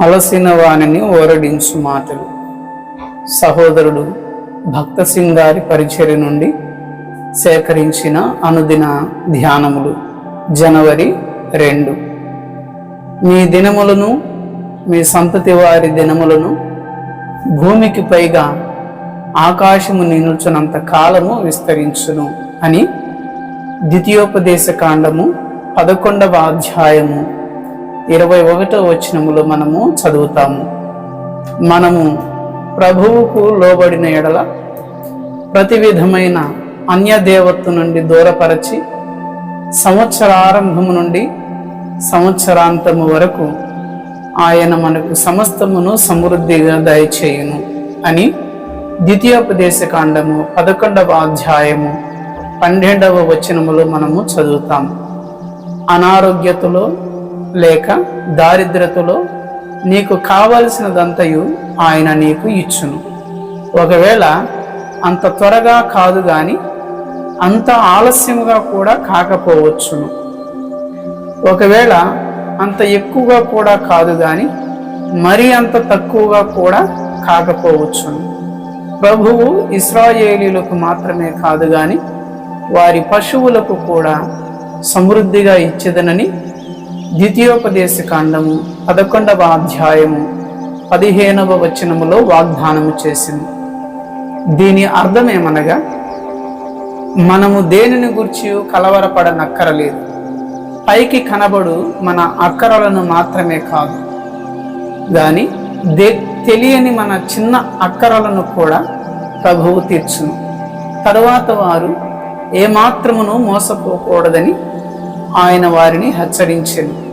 అలసిన వాణిని ఓరడించు మాటలు. సహోదరుడు భక్త సింగారి పరిచర్య నుండి సేకరించిన అనుదిన ధ్యానములు జనవరి రెండు. మీ దినములను మీ సంతతి వారి దినములను భూమికి పైగా ఆకాశము నిలుచునంత కాలము విస్తరించును అని ద్వితీయోపదేశ కాండము పదకొండవ అధ్యాయము ఇరవై ఒకటో వచనములో మనము చదువుతాము. మనము ప్రభువుకు లోబడిన ఎడల ప్రతి విధమైన అన్యదేవత్వ నుండి దూరపరచి సంవత్సరారంభము నుండి సంవత్సరాంతము వరకు ఆయన మనకు సమస్తమును సమృద్ధిగా దయచేయును అని ద్వితీయోపదేశ కాండము పదకొండవ అధ్యాయము పన్నెండవ వచనములో మనము చదువుతాము. అనారోగ్యతలో లేక దారిద్రతలో నీకు కావలసినదంతయు ఆయన నీకు ఇచ్చును. ఒకవేళ అంత త్వరగా కాదు కానీ అంత ఆలస్యముగా కూడా కాకపోవచ్చును. ఒకవేళ అంత ఎక్కువగా కూడా కాదు కానీ మరీ అంత తక్కువగా కూడా కాకపోవచ్చును. ప్రభువు ఇస్రాయేలీలకు మాత్రమే కాదు కానీ వారి పశువులకు కూడా సమృద్ధిగా ఇచ్చేదనని ద్వితీయోపదేశ కాండము పదకొండవ అధ్యాయము పదిహేనవ వచనములో వాగ్దానము చేసింది. దీని అర్థమేమనగా మనము దేనిని గురించి కలవరపడనక్కరలేదు. పైకి కనబడు మన అక్కరలను మాత్రమే కాదు. దాని దే తెలియని మన చిన్న అక్కరలను కూడా ప్రభువు తీర్చును. తరువాత వారు ఏమాత్రమును మోసపోకూడదని ఆయన వారిని హెచ్చరించింది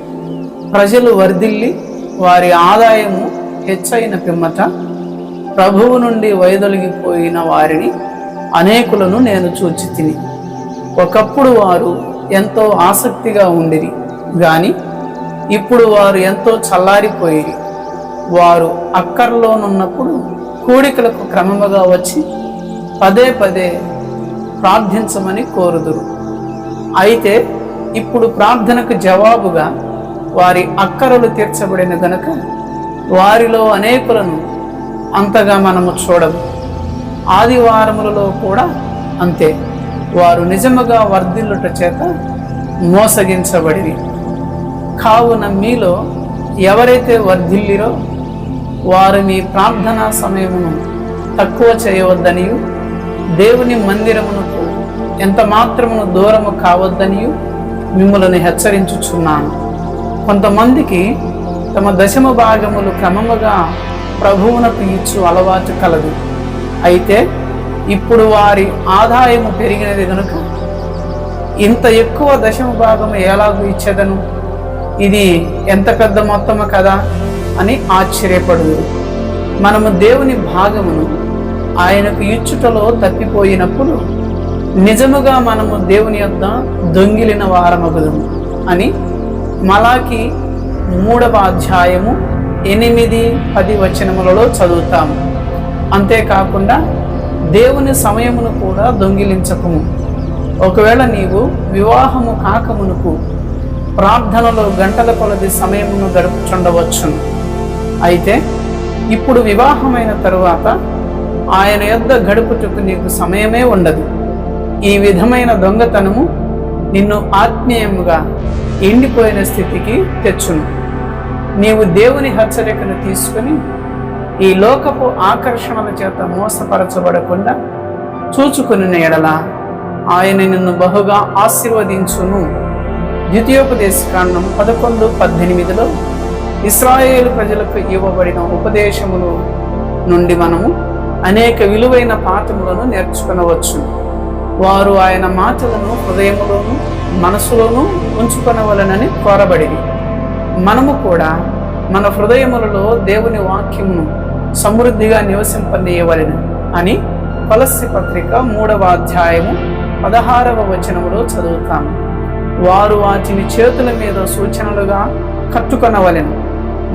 ప్రజలు వర్ధిల్లి వారి ఆదాయము హెచ్చైన పిమ్మట ప్రభువు నుండి వైదొలిగిపోయిన వారిని అనేకులను నేను చూచి తిని ఒకప్పుడు వారు ఎంతో ఆసక్తిగా ఉండిరి కానీ ఇప్పుడు వారు ఎంతో చల్లారిపోయిరి. వారు అక్కర్లోనున్నప్పుడు కూడికలకు క్రమముగా వచ్చి పదే పదే ప్రార్థించమని కోరుదురు. అయితే ఇప్పుడు ప్రార్థనకు జవాబుగా వారి అక్కరలు తీర్చబడిన గనుక వారిలో అనేకులను అంతగా మనము చూడము. ఆదివారములలో కూడా అంతే. వారు నిజముగా వర్ధిల్లుట చేత మోసగించబడిరి. కావున మీలో ఎవరైతే వర్ధిల్లిరో వారు మీ ప్రార్థనా సమయమును తక్కువ చేయవద్దనియు దేవుని మందిరమునకు ఎంత మాత్రమును దూరము కావద్దనియు మిమ్మల్ని హెచ్చరించుచున్నాను. కొంతమందికి తమ దశమ భాగములు క్రమముగా ప్రభువునకు ఇచ్చు అలవాటు కలదు. అయితే ఇప్పుడు వారి ఆదాయము పెరిగినది కనుక ఇంత ఎక్కువ దశమ భాగము ఎలాగూ ఇచ్చేదను? ఇది ఎంత పెద్ద మొత్తము కదా అని ఆశ్చర్యపడు మనము దేవుని భాగమును ఆయనకు ఇచ్చుటలో తప్పిపోయినప్పుడు నిజముగా మనము దేవుని యొద్ద దొంగిలిన వారమగుదము అని మలాకి మూడవ అధ్యాయము ఎనిమిది పది వచనములలో చదువుతాము. అంతేకాకుండా దేవుని సమయమును కూడా దొంగిలించకము. ఒకవేళ నీవు వివాహము కాకమునుకు ప్రార్థనలో గంటల కొలది సమయమును గడుపుచుండవచ్చును. అయితే ఇప్పుడు వివాహమైన తరువాత ఆయన యొద్ద గడుపుటకు నీకు సమయమే ఉండదు. ఈ విధమైన దొంగతనము నిన్ను ఆత్మీయముగా ఎండిపోయిన స్థితికి తెచ్చును. నీవు దేవుని హెచ్చరికను తీసుకుని ఈ లోకపు ఆకర్షణల చేత మోసపరచబడకుండా చూచుకుని ఎడల ఆయన నిన్ను బహుగా ఆశీర్వదించును. ద్వితీయోపదేశ కాండం పదకొండు పద్దెనిమిదిలో ఇస్రాయేల్ ప్రజలకు ఇవ్వబడిన ఉపదేశములు నుండి మనము అనేక విలువైన పాఠములను నేర్చుకునవచ్చు వారు ఆయన మాటలను హృదయములోను మనసులోను ఉంచుకొనవలనని కోరబడింది మనము కూడా మన హృదయములలో దేవుని వాక్యమును సమృద్ధిగా నివసింపనీయవలెను అని కొలస్సి పత్రిక మూడవ అధ్యాయము పదహారవ వచనములో చదువుతాము వారు వాటిని చేతుల మీద సూచనలుగా కట్టుకొనవలెను.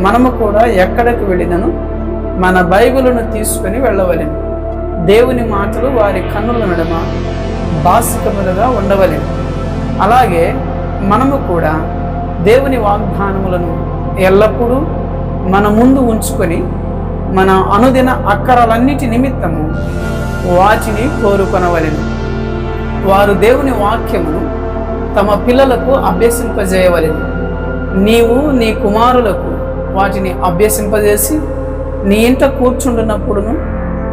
మనము కూడా ఎక్కడికి వెళ్ళినను? మన బైబిలును తీసుకుని వెళ్ళవలెను. దేవుని మాటలు వారి కన్నుల నడుమ బాసికములుగా ఉండవలెను. అలాగే మనము కూడా దేవుని వాగ్దానములను ఎల్లప్పుడూ మన ముందు ఉంచుకొని మన అనుదిన అక్కరలన్నిటి నిమిత్తము వాటిని కోరుకొనవలెను. వారు దేవుని వాక్యమును తమ పిల్లలకు అభ్యసింపజేయవలెను. నీవు నీ కుమారులకు వాటిని అభ్యసింపజేసి నీ ఇంట కూర్చుండునప్పుడును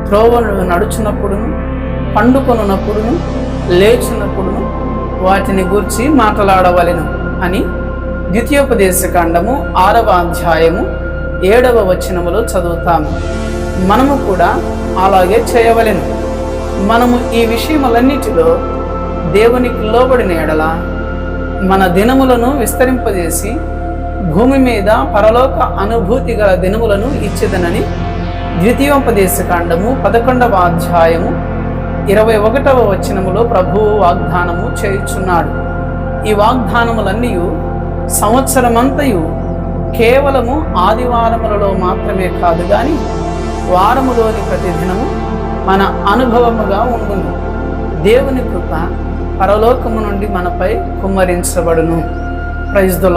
త్రోవను నడుచున్నప్పుడును పండుకొనున్నప్పుడును లేచినప్పుడు వాటిని గూర్చి మాట్లాడవలెను అని ద్వితీయోపదేశకాండము ఆరవ అధ్యాయము ఏడవ వచనములో చదువుతాము. మనము కూడా అలాగే చేయవలెను. మనము ఈ విషయములన్నిటిలో దేవునికి లోబడిన ఎడల మన దినములను విస్తరింపజేసి భూమి మీద పరలోక అనుభూతి గల దినములను ఇచ్చేదనని ద్వితీయోపదేశకాండము పదకొండవ అధ్యాయము ఇరవై ఒకటవ వచనములో ప్రభువు వాగ్దానము చేయుచున్నాడు. ఈ వాగ్దానములన్నీ సంవత్సరమంతయు కేవలము ఆదివారములలో మాత్రమే కాదు కానీ వారములోని ప్రతిదినము మన అనుభవముగా ఉంటుంది దేవుని కృప పరలోకము నుండి మనపై కుమ్మరించబడును. Praise the